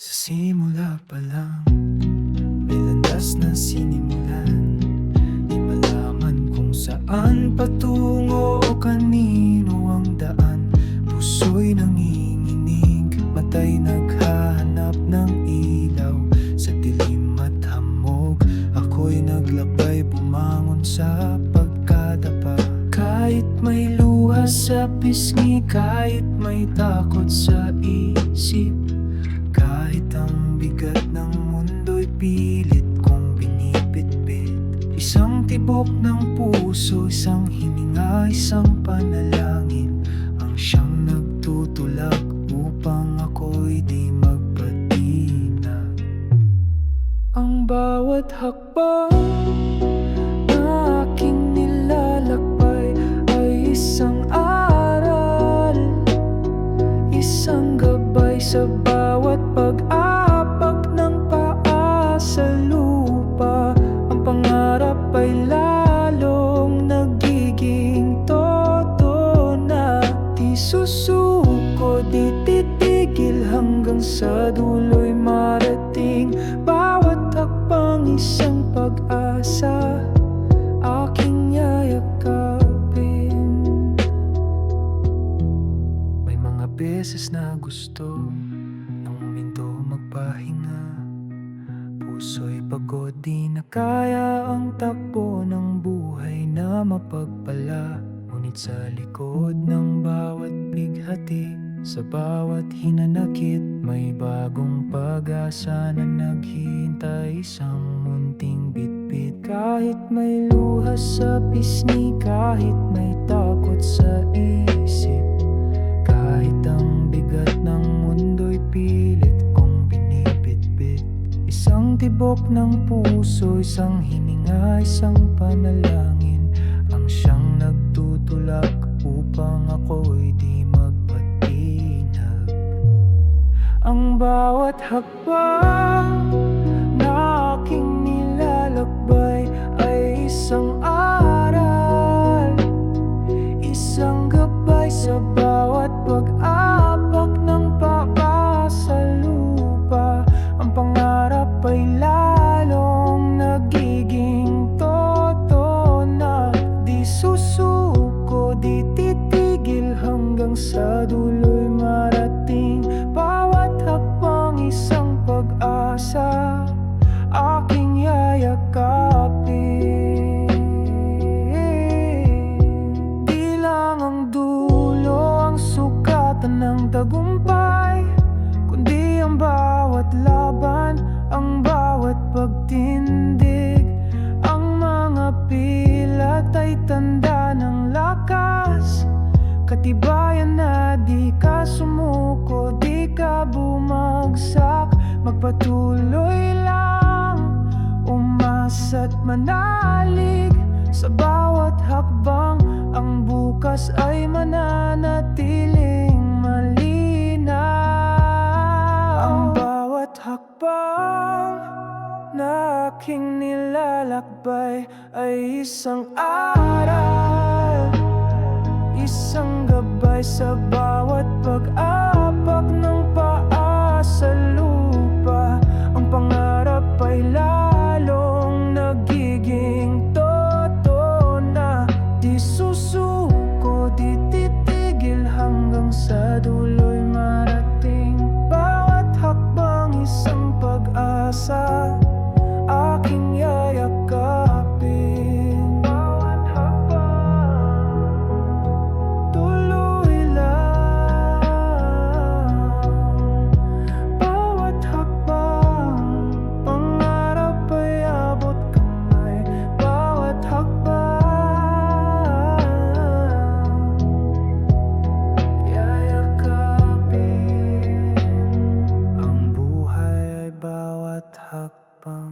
Sa simula pa lang May landas na sinimulan. Di malaman kung saan patungo O kanino ang daan. Puso'y nanginginig Matay naghahanap ng ilaw. Sa dilim at hamog Ako'y naglakbay bumangon sa pagkadapa Kahit may luha sa pisngi Kahit may takot sa isip kahit ang bigat ng mundo'y pilit kong binibitbit. Isang tibok ng puso, isang hininga, isang panalangin. Ang siyang nagtutulak upang ako'y di magpatinag. Ang bawat hakbang hanggang sa dulo'y marating. Bawat hakbang isang pag-asa Aking yayakapin. May mga beses na gusto Nang uminto magpahinga. Puso'y pagod di na kaya Ang takbo ng buhay na mapagpala. Ngunit sa likod ng bawat bighati Sa bawat hinanakit May bagong pag-asa na naghihintay. Isang munting bitbit Kahit may luha sa pisngi Kahit may takot sa isip. Kahit ang bigat ng mundo'y pilit kong binibitbit. Isang tibok ng puso, isang hininga, isang panalangin. Ang siyang Ang bawat hakbang na aking nilalakbay ay isang aral. Isang gabay sa bawat pag-apak ng paa sa lupa. Ang pangarap ay lalong nagiging totoo na Di susuko, di titigil hanggang sa dulo'y pagtindig Ang mga pilat ay tanda ng lakas. Katibayan na di ka sumuko, di ka bumagsak. Magpatuloy lang, umasa't manalig. Sa bawat hakbang, ang bukas ay mananatiling malinaw aking nilalakbay ay isang aral. Isang gabay sa bawat pag-apak ng 학방